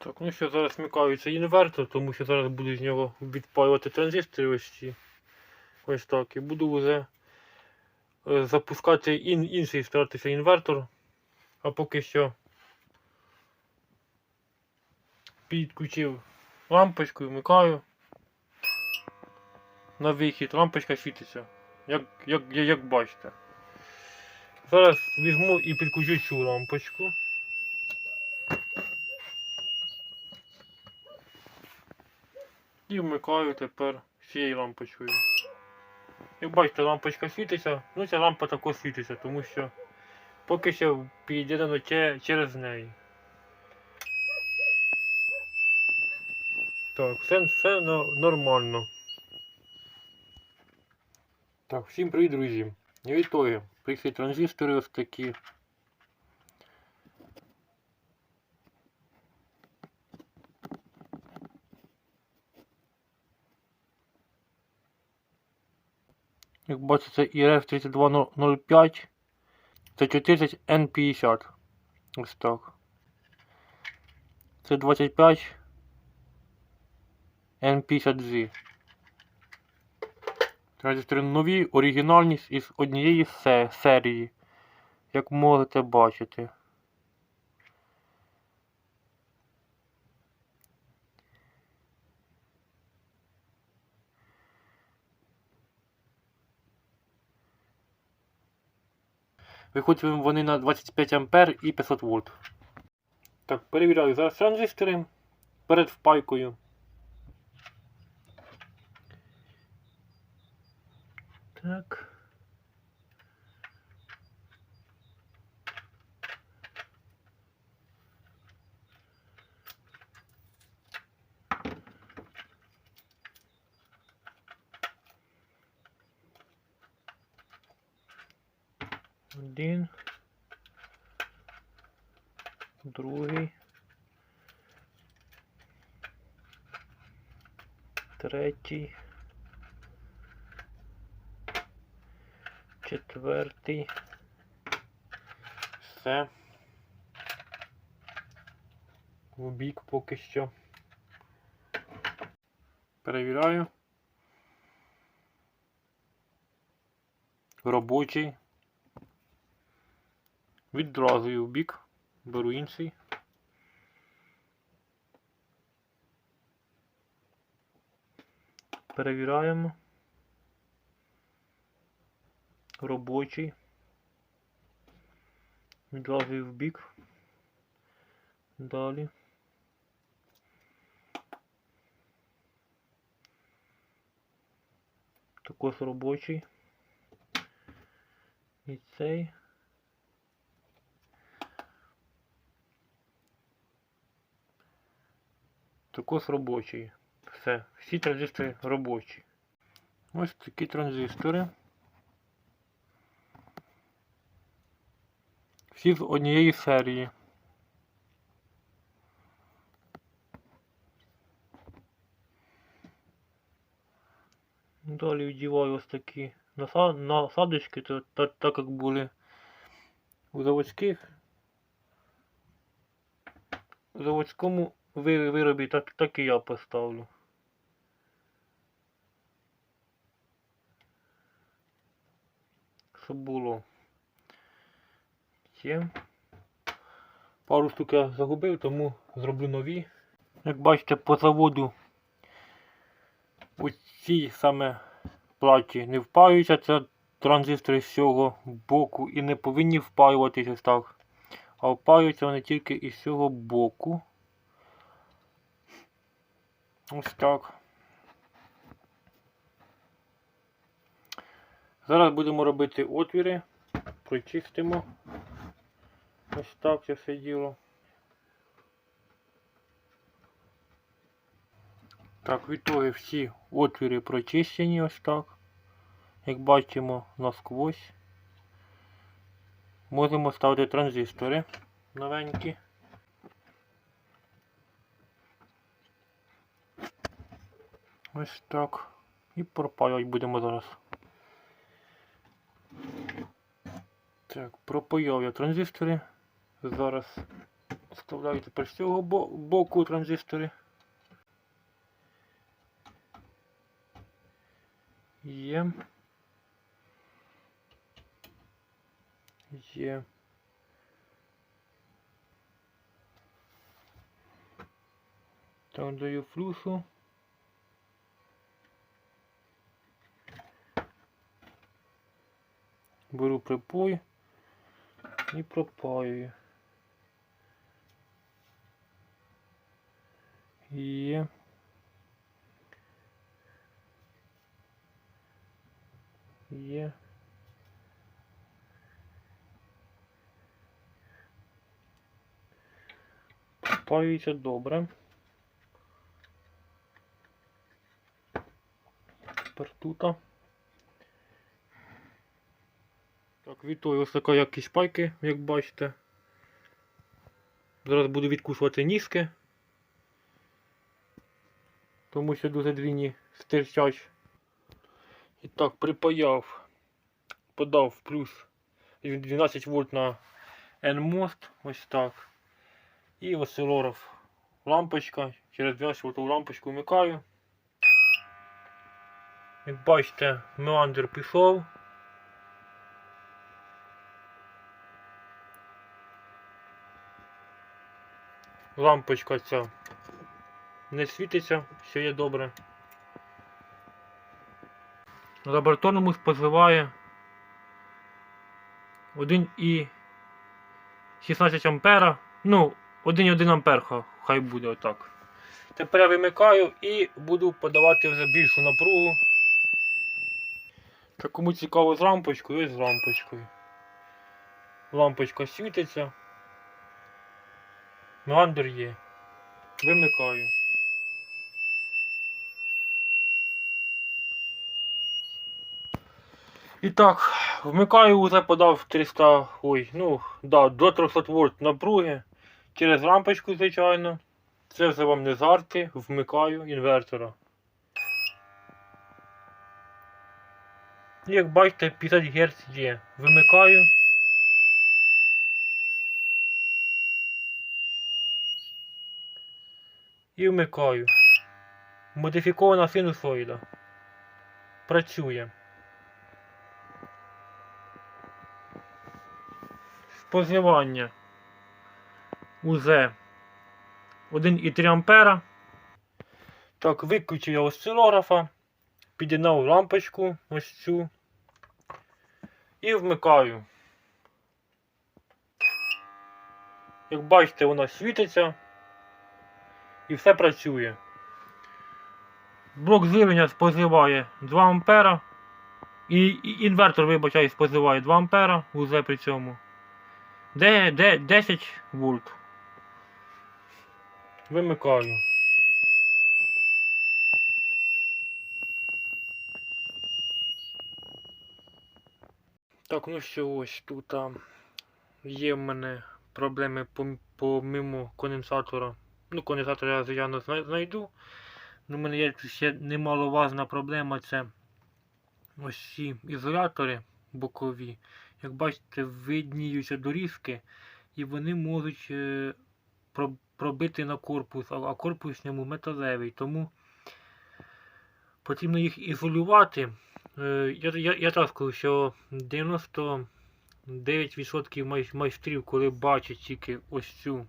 Так, ну що, зараз вмикається інвертор, тому що зараз буду з нього відпаювати транзистори ось ці. Ось так. І буду вже е, запускати ін, інший старатися інвертор. А поки що підключив лампочку вмикаю. На вихід лампочка світиться. Як, як, як бачите. Зараз візьму і підключу цю лампочку. І вмикаю тепер цією лампочкою. Як бачите, лампочка світиться, ну ця лампа також світиться, тому що поки що під'єднано че- через неї. Так, все, все нормально. Так, всім привіт, друзі. І вітаю. Прийшли транзистори ось такі. Як бачите, IRF 3205. це 40 N50. Ось так. Це 25 N50Z. Транзистори нові, оригінальні із однієї серії. Як можете бачити. Виходять вони на 25 А і 500 В. Так, перевіряю зараз транзистори перед впайкою. Так. Один. Другий. Третій. Четвертий. Все. В бік поки що. Перевіряю. Робочий. Відразу в бік. Беру інший. Перевіряємо. Робочий. Відразу в бік. Далі. Також робочий. І цей. Також робочий. Все. Всі транзистори робочі. Ось такі транзистори. Всі з однієї серії. Далі вдіваю ось такі насадочки, то, та- так як були у заводських. У заводському ви- виробі так, так і я поставлю. Щоб було. Є. Пару штук я загубив, тому зроблю нові. Як бачите, по заводу ці саме платі не впаються. Це транзистори з цього боку і не повинні впаюватися так. А впаються вони тільки із цього боку. Ось так. Зараз будемо робити отвіри, прочистимо. Ось так це все діло. Так, відтоді всі отвіри прочищені ось так. Як бачимо насквозь. Можемо ставити транзистори новенькі. Ось так. І пропаювати будемо зараз. Так, пропаяв я транзистори. Зараз Вставляю тепер з цього боку транзистори. Є. Є. Так, даю флюсу. Беру припой і пропаюю. Є. Є. Пропаюється добре. Тепер тута. Так, вітаю, ось така якість пайки, як бачите. Зараз буду відкушувати ніжки. Тому що дуже двійні стирчать. І так, припаяв, подав плюс 12 вольт на N-мост, ось так. І осцилограф лампочка. Через 12 вольтову лампочку вмикаю. Як бачите, меандр пішов. Лампочка ця не світиться, що є добре. Лабораторному споживає 1,16 ампера. Ну, 1,1 ампер хай буде отак. Тепер я вимикаю і буду подавати вже більшу напругу. Так кому цікаво з лампочкою, ось з лампочкою. Лампочка світиться. Меандр є. Вимикаю. І так, вмикаю, вже подав 300, ой, ну, да, до 300 вольт напруги. Через лампочку, звичайно. Це вже вам не жарти, вмикаю інвертора. Як бачите, 50 Гц є. Вимикаю. І вмикаю. Модифікована синусоїда. Працює. Споживання УЗ 1,3 ампера. Так, виключив я осцилографа, під'єднав лампочку ось цю і вмикаю. Як бачите, вона світиться і все працює. Блок живлення споживає 2 ампера. І, і інвертор, вибачаю, споживає 2 ампера, УЗ при цьому. Де, де 10 вольт. Вимикаю. Так, ну що ось тут а, є в мене проблеми помимо конденсатора. Ну, конденсатор я звичайно знайду. Ну, у мене є ще немаловажна проблема це ось ці ізолятори бокові. Як бачите, видніються дорізки і вони можуть е, пробити на корпус, а, корпус ньому металевий. Тому потрібно їх ізолювати. Е, я, я, я так скажу, що 99% майстрів, коли бачать тільки ось цю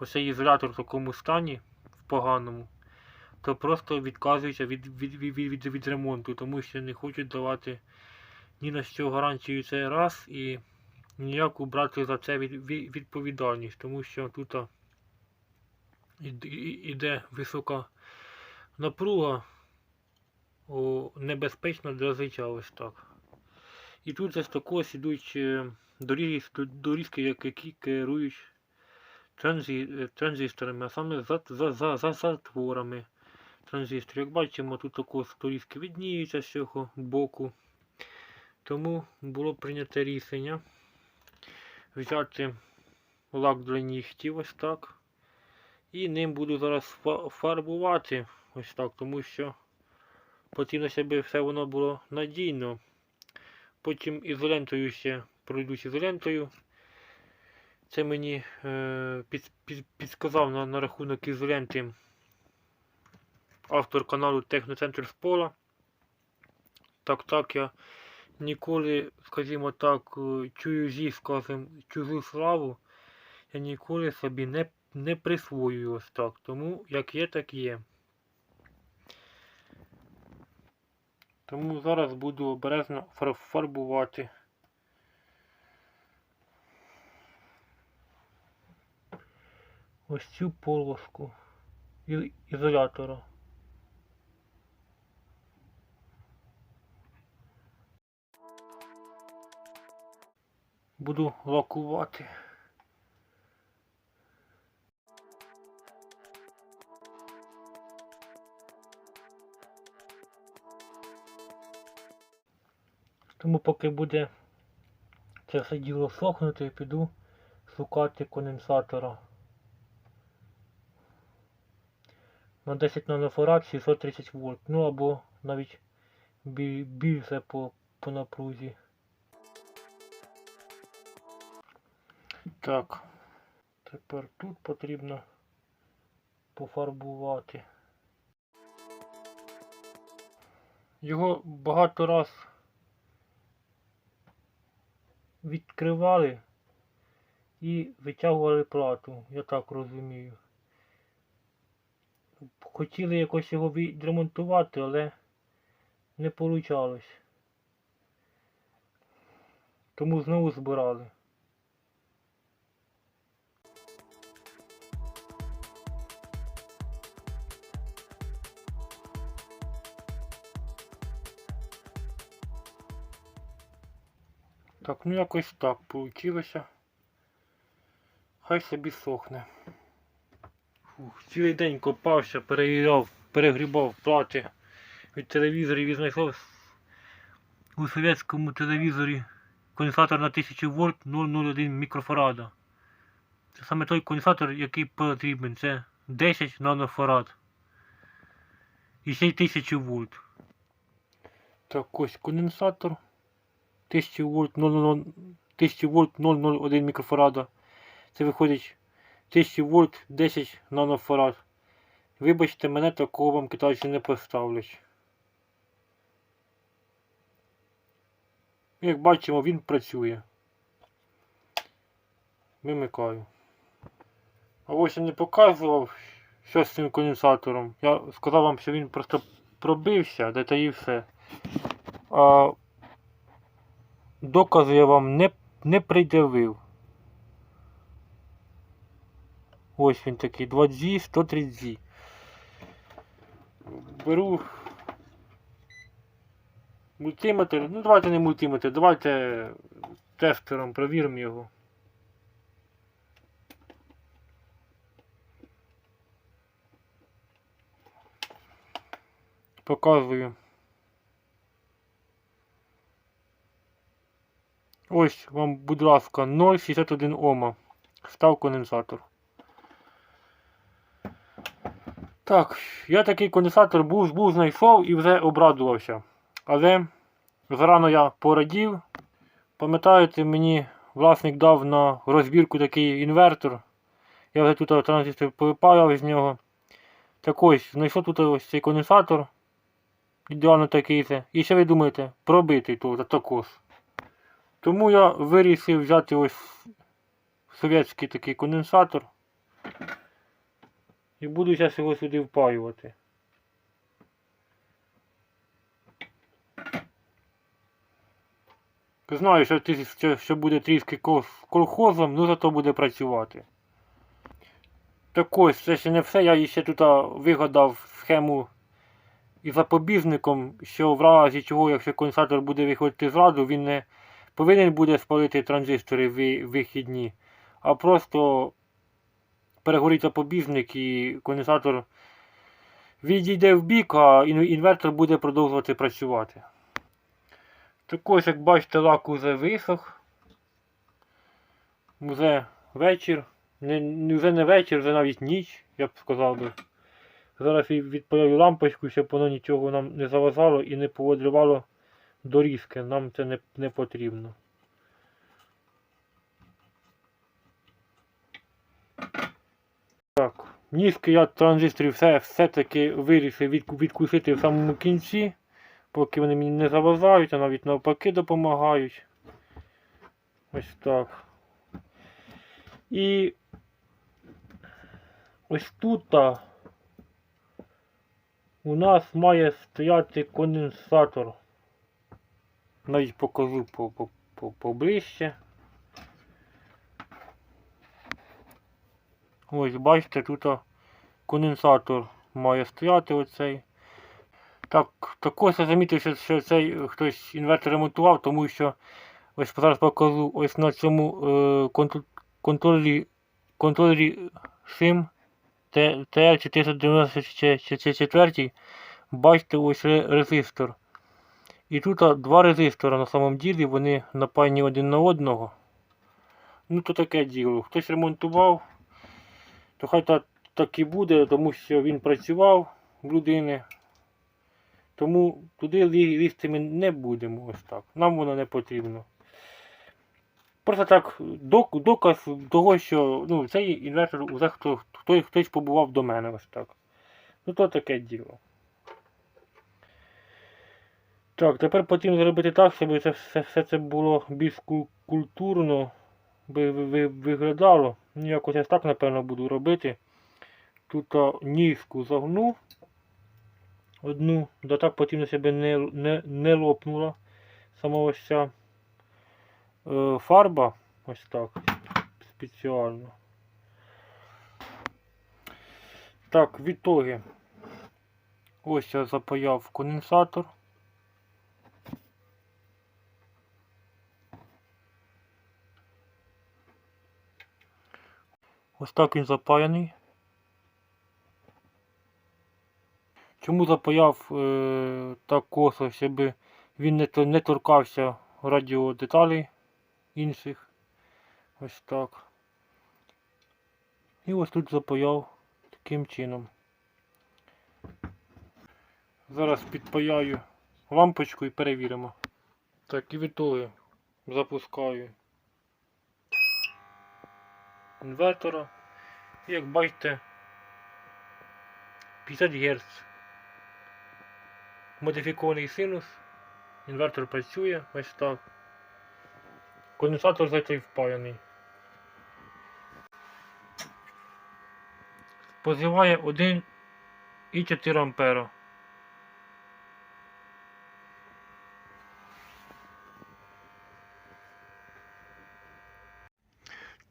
ось цей ізолятор в такому стані, в поганому, то просто відказуються від, від, від, від, від, ремонту, тому що не хочуть давати ні на що гарантію це раз і ніяку брати за це від, від, відповідальність, тому що тут іде, висока напруга о, небезпечно для життя ось так. І тут ось також ідуть е, як- які керують транзисторами, а саме за, за, за, за затворами транзисторів. Як бачимо, тут також дорізки відніються з цього боку. Тому було прийнято рішення взяти лак для нігтів ось так. І ним буду зараз фарбувати ось так, тому що потрібно, щоб все воно було надійно. Потім ізолентою ще пройдусь ізолентою. Це мені е, під, під, підсказав на, на рахунок ізоленти автор каналу Техноцентр Спола. Так, так, я ніколи, скажімо так, е, чую зі, скажімо, чужу славу, я ніколи собі не, не присвоюю ось так. Тому як є, так є. Тому зараз буду обережно фарбувати. Ось цю полоску ізолятора. Буду лакувати. Тому поки буде це все діло сохнути, я піду шукати конденсатора. На 10 нанофарад 630 вольт. Ну або навіть більше по, по напрузі. Так. Тепер тут потрібно пофарбувати. Його багато раз відкривали і витягували плату, я так розумію. Хотіли якось його відремонтувати, але не вийшло. Тому знову збирали. Так, ну якось так вийшло. Хай собі сохне. Цілий день копався, перевіряв, перегрібав плати від телевізорів і знайшов у совєтському телевізорі конденсатор на 1000 вольт 001 мікрофарада. Це саме той конденсатор, який потрібен. Це 10 нанофарад. І ще й 1000 вольт. Так, ось конденсатор. 1000 вольт 00, 1000 вольт 001 мікрофарада. Це виходить 1000 вольт 10 нанофарад. Вибачте, мене такого вам китайці не поставлять. Як бачимо, він працює. Вимикаю. А ось я не показував, що з цим конденсатором. Я сказав вам, що він просто пробився, де та і все. А докази я вам не, не пред'явив. Ось він такий 2G, 130G. Беру мультиметр. Ну давайте не мультиметр, давайте тестером провіримо його. Показую. Ось вам, будь ласка, 0,61 Ома. Став конденсатор. Так, я такий конденсатор був, був знайшов і вже обрадувався. Але зарано я порадів. Пам'ятаєте, мені власник дав на розбірку такий інвертор. Я вже тут транзистор повипаяв з нього. Так ось, знайшов тут ось цей конденсатор. Ідеально такий це. І що ви думаєте? Пробитий тут також. Тому я вирішив взяти ось совєтський такий конденсатор. І буду зараз його сюди впаювати. Знаю, що, що, буде трішки кол- колхозом, ну зато буде працювати. Так ось, це ще не все. Я ще тут вигадав схему із запобіжником, що в разі чого, якщо конденсатор буде виходити з ладу, він не повинен буде спалити транзистори ви- вихідні, а просто перегорить запобіжник і конденсатор відійде в бік, а інвертор буде продовжувати працювати. Так ось, як бачите, лак уже висох. Вже вечір. Не, вже не вечір, вже навіть ніч, я б сказав би. Зараз і відпалю лампочку, щоб воно нічого нам не заважало і не поводрювало доріжки. Нам це не, не потрібно. Ніжки я транзисторів все, все-таки вирішив відкусити в самому кінці, поки вони мені не заважають, а навіть навпаки допомагають. Ось так. І ось тут у нас має стояти конденсатор. Навіть покажу по, по, по, поближче. Ось бачите, тут конденсатор має стояти оцей. Так, також я замітив, що, цей е, хтось інвертор ремонтував, тому що ось зараз покажу ось на цьому е, контр- контролері, контролері SIM TR494, бачите ось резистор. І тут два резистора на самом ділі, вони напаяні один на одного. Ну то таке діло. Хтось ремонтував, то хай так, так і буде, тому що він працював в людини. Тому туди лізти ми не будемо ось так. Нам воно не потрібно. Просто так, доказ того, що ну, цей інвертор уже хто, хто, хтось побував до мене ось так. Ну то таке діло. Так, тепер потрібно зробити так, щоб це все, все це було більш культурно би ви- ви- виглядало. Ну, якось я так, напевно, буду робити. Тут ніжку загну одну, да так потрібно, щоб не, не, не лопнула сама ось ця е, фарба. Ось так. Спеціально. Так, відтоги. Ось я запаяв конденсатор. Ось так він запаяний. Чому запаяв е, так косо, щоб він не, не торкався радіодеталей інших. Ось так. І ось тут запаяв таким чином. Зараз підпаяю лампочку і перевіримо. Так, і відтоли запускаю інвертора. І як бачите 50 Гц. Модифікований синус. Інвертор працює ось так. Конденсатор за цей впаяний. Позиває 1,4 ампера.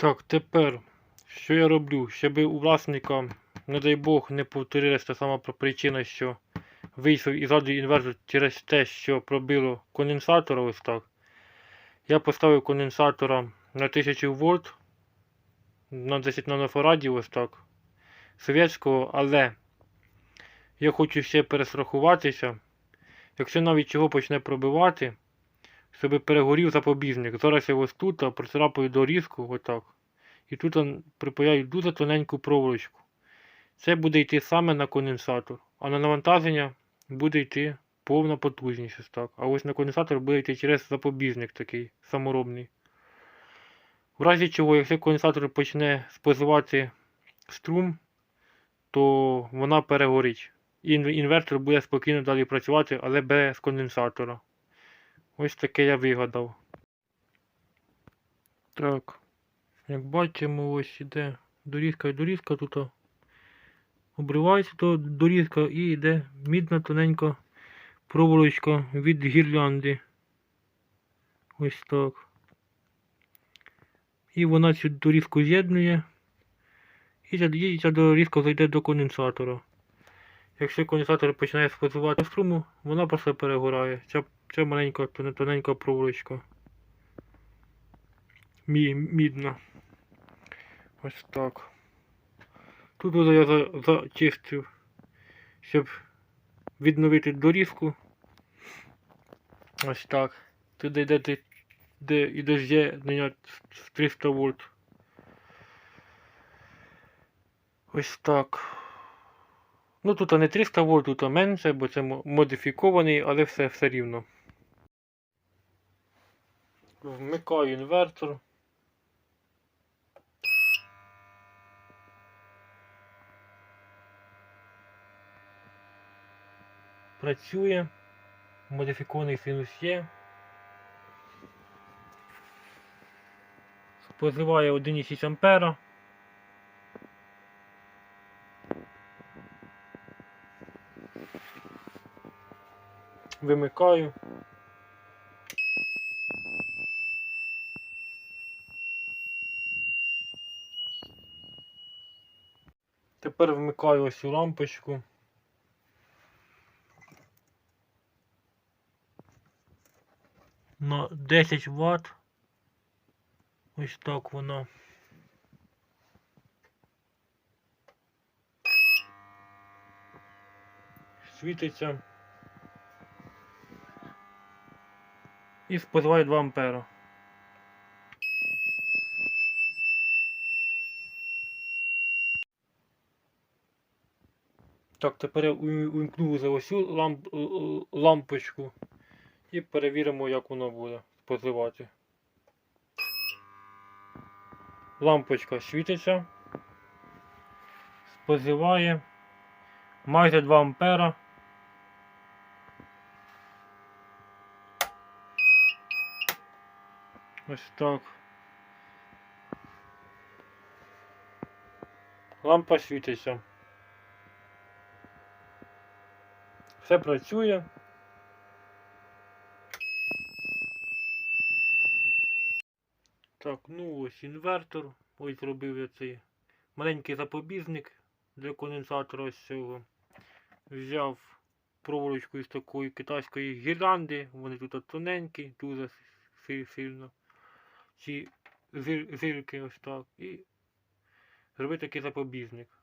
Так, тепер, що я роблю? Щоб у власника, не дай Бог, не повторилася та сама причина, що вийшов із ладу інвертор через те, що пробило конденсатора ось так. Я поставив конденсатора на 1000 вольт на 10 нанофарадів ось так. Совєтського, але я хочу ще перестрахуватися. Якщо навіть чого почне пробивати, щоб перегорів запобіжник. Зараз я ось тут процарапаю дорізку, отак. І тут припаяю дуже тоненьку проволочку. Це буде йти саме на конденсатор. А на навантаження буде йти повна потужність. так. А ось на конденсатор буде йти через запобіжник такий саморобний. В разі чого, якщо конденсатор почне споживати струм, то вона перегорить. І інвертор буде спокійно далі працювати, але без конденсатора. Ось таке я вигадав. Так. Як бачимо, ось іде дорізка і дорізка тут. Обривається то дорізка і йде мідна тоненька проволочка від гірлянди. Ось так. І вона цю дорізку з'єднує. І ця, дорізка зайде до конденсатора. Якщо конденсатор починає споживати струму, вона просто перегорає. Ця, ця маленька тоненька проволочка. Мі, мідна. Ось так. Тут уже я за, зачистив, щоб відновити дорізку. Ось так. Туди йде, де, де іде з'єднання з 300 вольт. Ось так. Ну тут не 300 вольт, тут менше, бо це модифікований, але все все рівно. Вмикаю інвертор. Працює. Модифікований синус є. Позиває 1,6 ампера. Вимикаю. Тепер вмикаю ось цю лампочку. На 10 Вт. Ось так вона. Світиться. І споживає 2 ампера. Так, тепер я увімкну за ось ламп, е, е, лампочку і перевіримо, як воно буде споживати. Лампочка світиться. Споживає майже 2 ампера. Ось так. Лампа світиться. Все працює. Так, ну ось інвертор. Ось зробив я цей маленький запобіжник для конденсатора ось цього. Взяв проволочку із такої китайської гірлянди. Вони тут тоненькі, дуже сильно. Ці зирки ось так. І зробити такий запобіжник.